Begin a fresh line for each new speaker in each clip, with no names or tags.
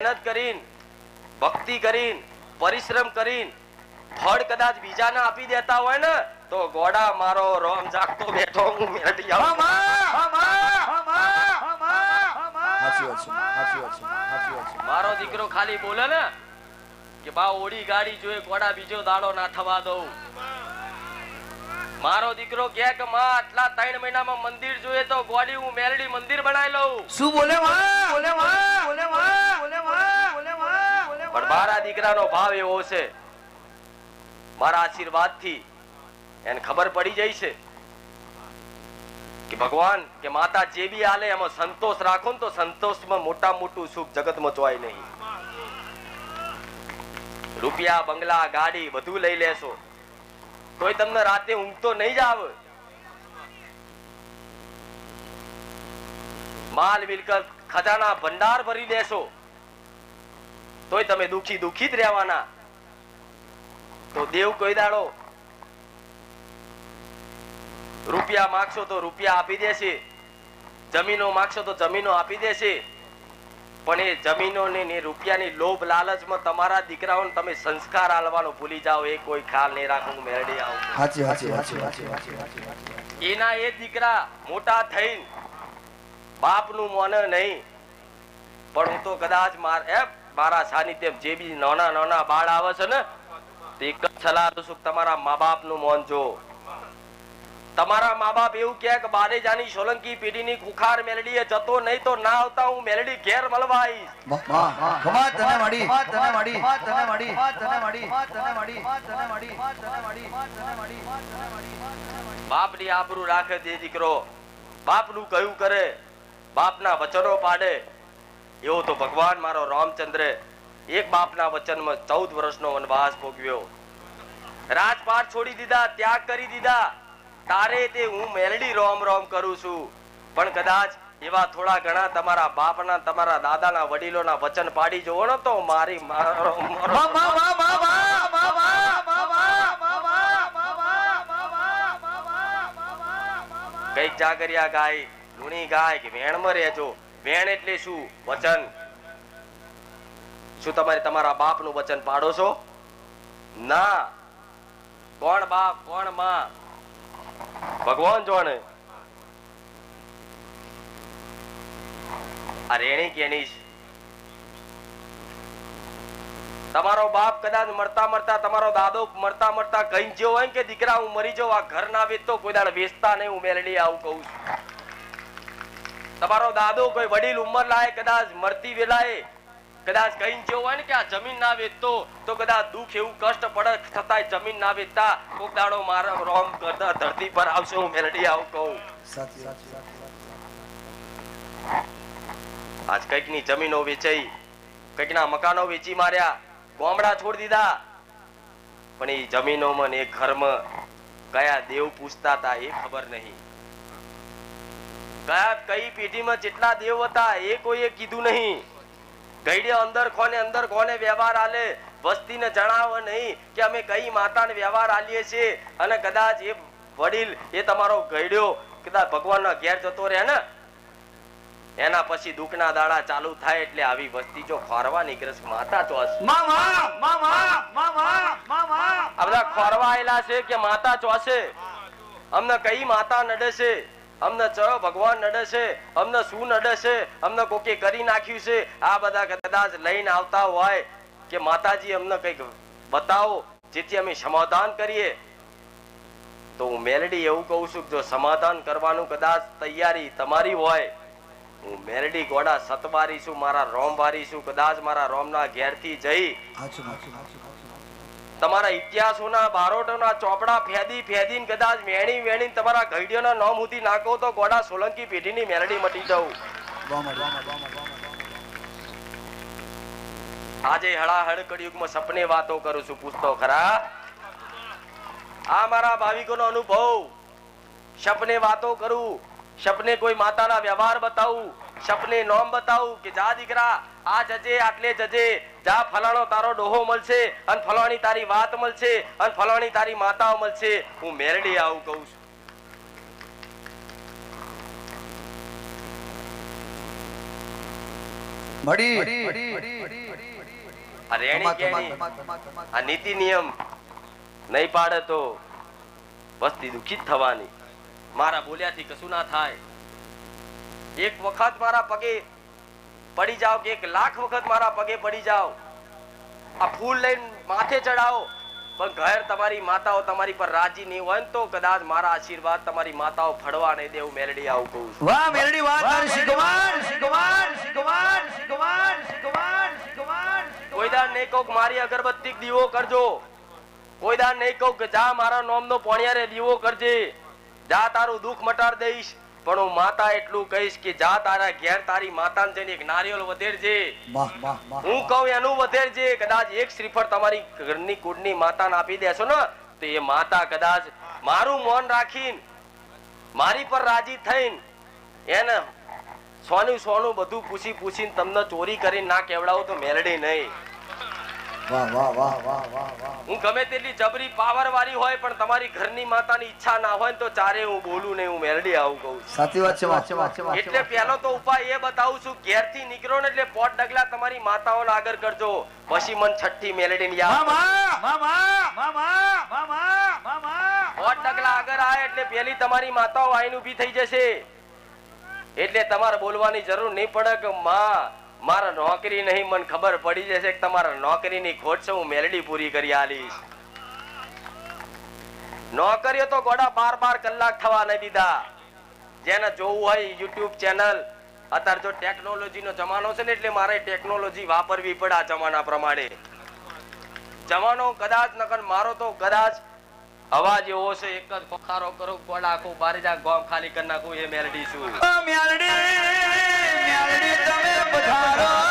મહેનત કરીને ભક્તિ કરીને પરિશ્રમ કરીને ફળ કદાચ બીજાને આપી દેતા હોય ને તો ગોડા મારો રોમ જાગતો બેઠો હું આવું. મારો દીકરો ખાલી બોલે ને કે બા ઓડી ગાડી જોઈએ ગોડા બીજો દાડો ના થવા દઉં. મારો દીકરો કે કે માં આટલા ત્રણ મહિનામાં મંદિર જોઈએ તો ગોડી હું મેરડી મંદિર બનાવી લઉં.
શું બોલે માં બોલે માં બોલે માં બોલે માં બોલે માં બોલે
પણ મારા દીકરાનો ભાવ એવો છે. મારા આશીર્વાદથી એને ખબર પડી જાય છે કે ભગવાન કે માતા જે બી આલે એમાં સંતોષ રાખો ને તો સંતોષમાં મોટા મોટું સુખ જગતમાં જોવાય નહીં. રૂપિયા બંગલા ગાડી બધું લઈ લેશો. તોય તમને રાતે ઊંઘ નહીં જ માલ મિલકત ખજાના ભંડાર ભરી દેશો. તોય તમે દુખી દુખી જ રહેવાના. તો દેવ કોઈ દાડો, રૂપિયા માગશો તો રૂપિયા આપી દેશે. જમીનો માગશો તો જમીનો આપી દેશે. પણ એ જમીનો ને ને રૂપિયાની લોભ લાલચમાં તમારા દીકરાઓને તમે સંસ્કાર આલવાનો ભૂલી જાઓ. એ કોઈ ખ્યાલ નહીં રાખો હું મેરડી આવું
સાચી સાચી સાચી સાચી સાચી
એના એ દીકરા મોટા થઈને બાપનું મોને નહીં પણ હું તો કદાચ માર એ મારા જે બી નાના નાના બાળ આવે છે ને તે એક જ સલાહ છું તમારા મા બાપનું મોન જો તમારા મા બાપ એવું કહે કે બારેજાની સોલંકી પેઢીની ખુખાર મેલડીએ જતો નહીં તો ના આવતા હું મેલડી ઘેર મળવા આવીશ બાપની આબરૂ રાખે જે દીકરો બાપનું કયું કરે બાપના વચનો પાડે એવો તો ભગવાન મારો રામચંદ્રે એક બાપના વચનમાં ચૌદ વર્ષ નો વનવાસ ભોગવ્યો રાજપાઠ છોડી દીધા ત્યાગ કરી દીધા તારે તે હું મેલડી રોમ રોમ કરું છું પણ કદાચ એવા થોડા ઘણા તમારા બાપના તમારા દાદાના વડીલોના વચન પાડી જોવો ને તો મારી કંઈક જાગરિયા ગાય લુણી ગાય કે વેણમાં રહેજો વેણ એટલે શું વચન શું તમારે તમારા બાપનું વચન પાડો છો ના કોણ બાપ કોણમાં ભગવાન જોણે. આ રેણી કેની છે? તમારો બાપ કદાચ મરતા મરતા, તમારો દાદો મરતા મરતા કઈ જેવો હોય કે દીકરા હું મરી જાઉં, આ ઘર ના વેચતો કોઈ દાડ વેચતા નહીં, હું મેલડી આવું કહું છું. તમારો દાદો કોઈ વડીલ ઉંમર લાયે કદાચ મરતી વેલાએ કદાચ કહીને જેવો હોય ને કે આ જમીન ના વેચતો તો કદાચ દુઃખ એવું કષ્ટ પડે છતાંય જમીન ના વેચતા કોક દાડો મારા રોમ કરતા ધરતી પર આવશે હું મેલડી આવું કહું. આજ કંઈકની જમીનો વેચાઈ કંઈક ના મકાનો વેચી માર્યા ગામડા છોડી દીધા. પણ એ જમીનોમાં ને એ ઘરમાં કયા દેવ પૂછતા હતા એ ખબર નહીં. કયા કઈ પેઢીમાં જેટલા દેવ હતા એ કોઈએ કીધું નહીં. ગઈડે અંદર કોને અંદર કોને વ્યવહાર આલે. વસ્તીને જણાવો નહીં કે અમે કઈ માતાને વ્યવહાર આલીએ છીએ. અને કદાચ એ વડીલ એ તમારો ઘડ્યો કદાચ ભગવાનના ઘેર જતો રહે ને? એના પછી દુઃખના દાડા ચાલુ થાય એટલે આવી વસ્તી જો ખોરવા નીકળે છે, માતા ચોસ
મામા મામા મામા મામા.
આ બધા ખોરવા આયેલા છે કે માતા ચોસે અમને કઈ માતા નડે છે? અમને ચયો ભગવાન નડે છે, અમને શું નડે છે, અમને કોકે કરી નાખ્યું છે, આ બધા કદાચ લઈને આવતા હોય કે માતાજી અમને કંઈક બતાવો, જેથી અમે સમાધાન કરીએ. તો હું મેલડી એવું કહું છું કે જો સમાધાન કરવાનું કદાચ તૈયારી તમારી હોય, હું મેલડી ગોડા સતવારી છું, મારા રોમ વારી છું, કદાચ મારા રોમના ઘેરથી જઈ તમારા ઇતિહાસોના બારોટોના ચોપડા ફેદી ફેદીને કદાચ વેણી વેણી તમારા ઘડીઓના નોમ સુધી નાખો તો ગોડા સોલંકી પેઢીની મેરડી મટી જવું. આજે હળાહળ કળિયુગમાં સપને વાતો કરું છું, પૂછતો ખરા? આ મારા ભાવિકોનો અનુભવ. સપને વાતો કરું, સપને કોઈ માતાના વ્યવહાર બતાવું. સપને નોમ બતાવું કે જા દીકરા આ જજે આટલે જજે. જા ફલાણો તારો ડોહો મળશે અને ફલાણી તારી વાત મળશે અને ફલાણી તારી માતાઓ મળશે. હું મેરડી આવું કહું છું. આ રેણી નીતિ નિયમ નહીં પાડે તો વસ્તી દુખિત થવાની. મારા બોલ્યાથી કશું ના થાય. એક વખત મારા પગે પડી જાઓ કે એક લાખ વખત મારા પગે પડી જાઓ. આ ફૂલ લઈને માથે ચડાવો પણ ઘર તમારી માતાઓ તમારી પર રાજી નહીં હોય તો કદાચ મારા આશીર્વાદ તમારી માતાઓ ફળવા નહીં દેવું મેલડી આવું કહું છું.
વાહ મેલડી વાત તારી શિકવાન શિકવાન શિકવાન શિકવાન શિકવાન શિકવાન
કોઈ દાડ નહીં કહું મારી અગરબત્તી દીવો કરજો. કોઈ દાડ નહીં કહું કે જા મારા નોમનો પોણિયારે દીવો કરજે. જા તારું દુઃખ મટાડ દઈશ. પણ હું માતા એટલું કહીશ કે જા તારા ઘેર તારી માતાને જઈને એક નારિયેળ વધેરજે. હું કહું એનું વધેરજે. કદાચ એક શ્રીફળ તમારી ઘરની કુળની માતાને આપી દેશો ને તો એ માતા કદાચ મારું મૌન રાખીને મારી પર રાજી થઈને એને સોનું સોનું બધું પૂછી પૂછીને તમને ચોરી કરીને ના કેવડાવું તો મેલડી નહીં.
વાહ વાહ વાહ વાહ વાહ વાહ
હું ગમે તેટલી જબરી પાવર વાળી હોય પણ તમારી ઘરની માતાની ઈચ્છા ના હોય તો ચારે હું બોલું નહીં હું મેરડી આવું કહું.
સાચી વાત છે વાત છે વાત છે
એટલે પહેલો તો ઉપાય એ બતાવું છું ઘેરથી નીકળો ને એટલે પોટ ડગલા તમારી માતાઓને આગળ કરજો. પછી મન છઠ્ઠી મેલેડી ની
મામા મામા મામા મામા મામા.
પોટ ડગલા આગળ આવે એટલે પેલી તમારી માતાઓ આઈને ઊભી થઈ જશે. એટલે તમારે બોલવાની જરૂર નહીં પડે કે માં મારા નોકરી નહીં, મને ખબર પડી જશે કે તમારા નોકરીની ખોટ છે, હું મેલડી પૂરી કરી આલીશ. નોકરીઓ તો ગોડા બાર બાર કલાક થવા નહીં દીધા. જેને જોવું હોય યુટ્યુબ ચેનલ. અત્યારે જો ટેકનોલોજી નો જમાનો છે ને, એટલે મારે ટેકનોલોજી વાપરવી પડે આ જમાના પ્રમાણે. જમાનો કદાચ નકર મારો તો કદાચ અવાજ એવો છે, એક જ પોખારો કરો, ગોડા આખું બારી જા ગોમ ખાલી કરી નાખું, એ મેલડી છું.
મેલડી તમે પધારો.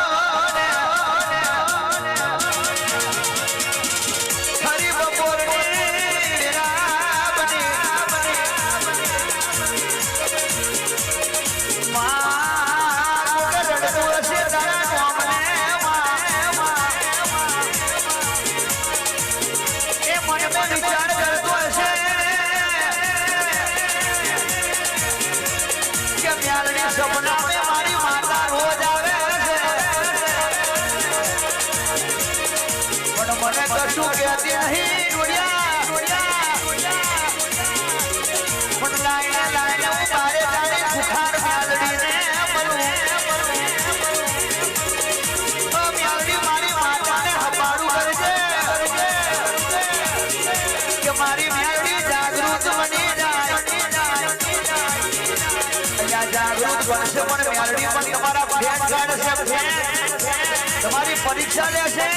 તમારા પરીક્ષા લેશે.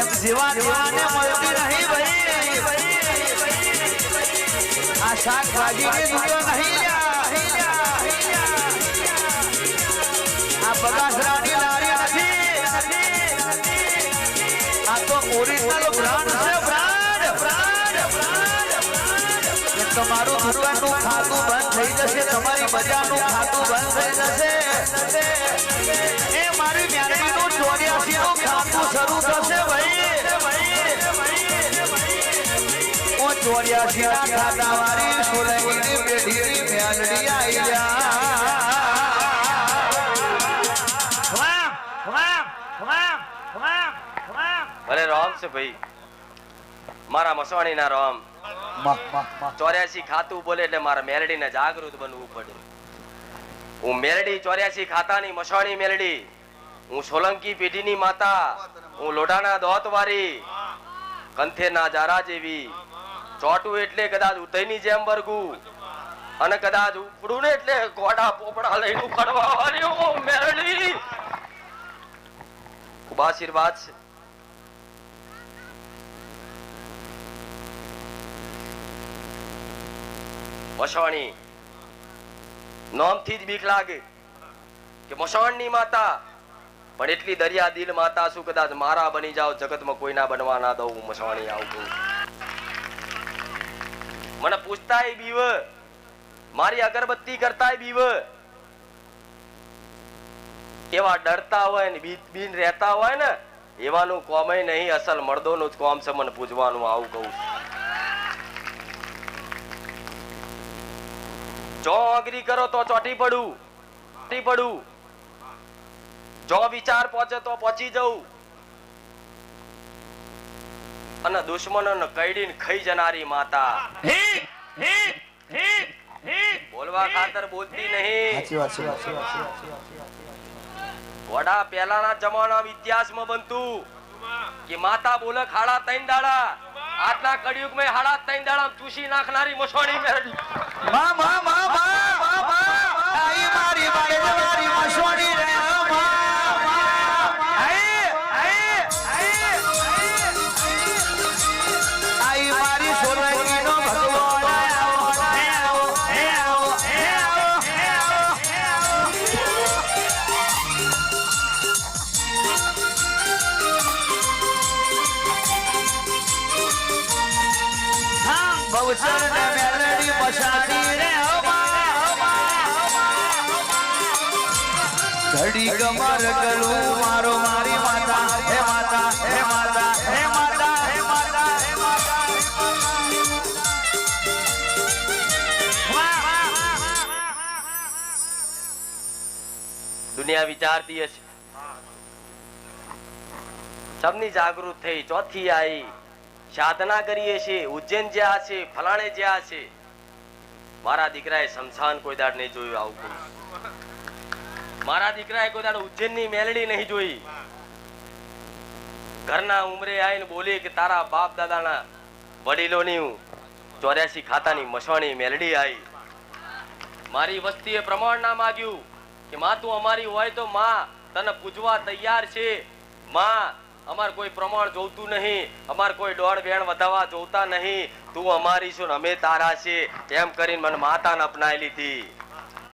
એમ જીવા મળતી નહીં ભાઈ. આ શાકભાજીની દુનિયા નહીં આ બગાસરાની તમારું દુકાનનું ખાતું બંધ થઈ જશે તમારી બજારનું ખાતું બંધ થઈ જશે. એ મારી મ્યાનડીનું ચોર્યાસીનું ખાતું શરૂ થશે ભાઈ. ખાતા વાળી પેઢીની મ્યાનડી આઈ
ભલે રામ છે ભાઈ. મારા મસવાણી ના રામ. ચોર્યાસી ખાતું બોલે એટલે મારે મેલડી જાગૃત બનવું પડે. હું મેલડી, ચોર્યાસી ખાતાની મસાણી મેલડી. હું સોલંકી પેઢીની માતા. હું લોઢાના દોત કંથેના જારા જેવી. ચોટું એટલે કદાચ ઉદયની જેમ વર્ગું. અને કદાચ ઉપડું ને એટલે ગોડા પોપડા લઈને ઉખડવા વાળી હું મેલડી. ખૂબ આશીર્વાદ છે. મસવાણી નોમથી જ બીક લાગે કે મસવાણની માતા પણ એટલી દરિયા દિલ માતા શું કદાચ મારા બની જાઓ, જગતમાં કોઈ ના બનવા ના દઉં મસવાણી આવું. મને પૂછતાય બીવ, મારી અગરબત્તી કરતાય બીવ એવા ડરતા હોય ને બીત બીન રહેતા હોય ને, એવાનું કોમે નહીં, અસલ મર્દોનું જ કોમ છે, મને પૂજવાનું આવું કહું છું. જો અગ્રી કરો તો ચોટી પડું. ચોટી પડું. જો વિચાર પહોંચે તો પહોંચી જવું. અને દુશ્મનોને કઈડીને ખાઈ જનારી માતા. બોલવા ખાતર બોલતી નહીં. વડા પહેલાના જમાનામાં ઇતિહાસમાં બનતું કે માતા બોલે ખાડા તૈન દાડા. આટલા મેં હાડા તૈન દાડા ચૂસી નાખનારી મસોડી મેળવી.
મા ઘડી કમર ગલું મારો મારી માતા, હે માતા હે માતા હે માતા હે માતા હે માતા
દુનિયા વિચારતી હશે. સબની જાગૃત થઈ, ચોથી આવી સાધના કરીએ છીએ, ઉજ્જૈન જ્યાં છે ફલાણે જ્યાં છે મારા દીકરાએ શમશાન કોઈ દાડ નહીં જોયું આવું કોઈ મારા દીકરાએ કોઈ દાડો ઉજ્જૈનની મેલડી નહીં જોઈ. ઘરના ઉમરે આવીને બોલી કે તારા બાપ દાદાના વડીલોની ચોર્યાસી ખાતાની મસવાણી મેલડી આવી મારી વસ્તીએ પ્રમાણ ના માગ્યું કે માં, તું અમારી હોય તો માં, તને પૂજવા તૈયાર છે. માં, અમાર કોઈ પ્રમાણ જોતું નહીં, અમાર કોઈ દોડ વેણ વધાવવા જોતા નહીં. તું અમારી છું અમે તારા છે એમ કરીને મને માતાને અપનાવી લીધી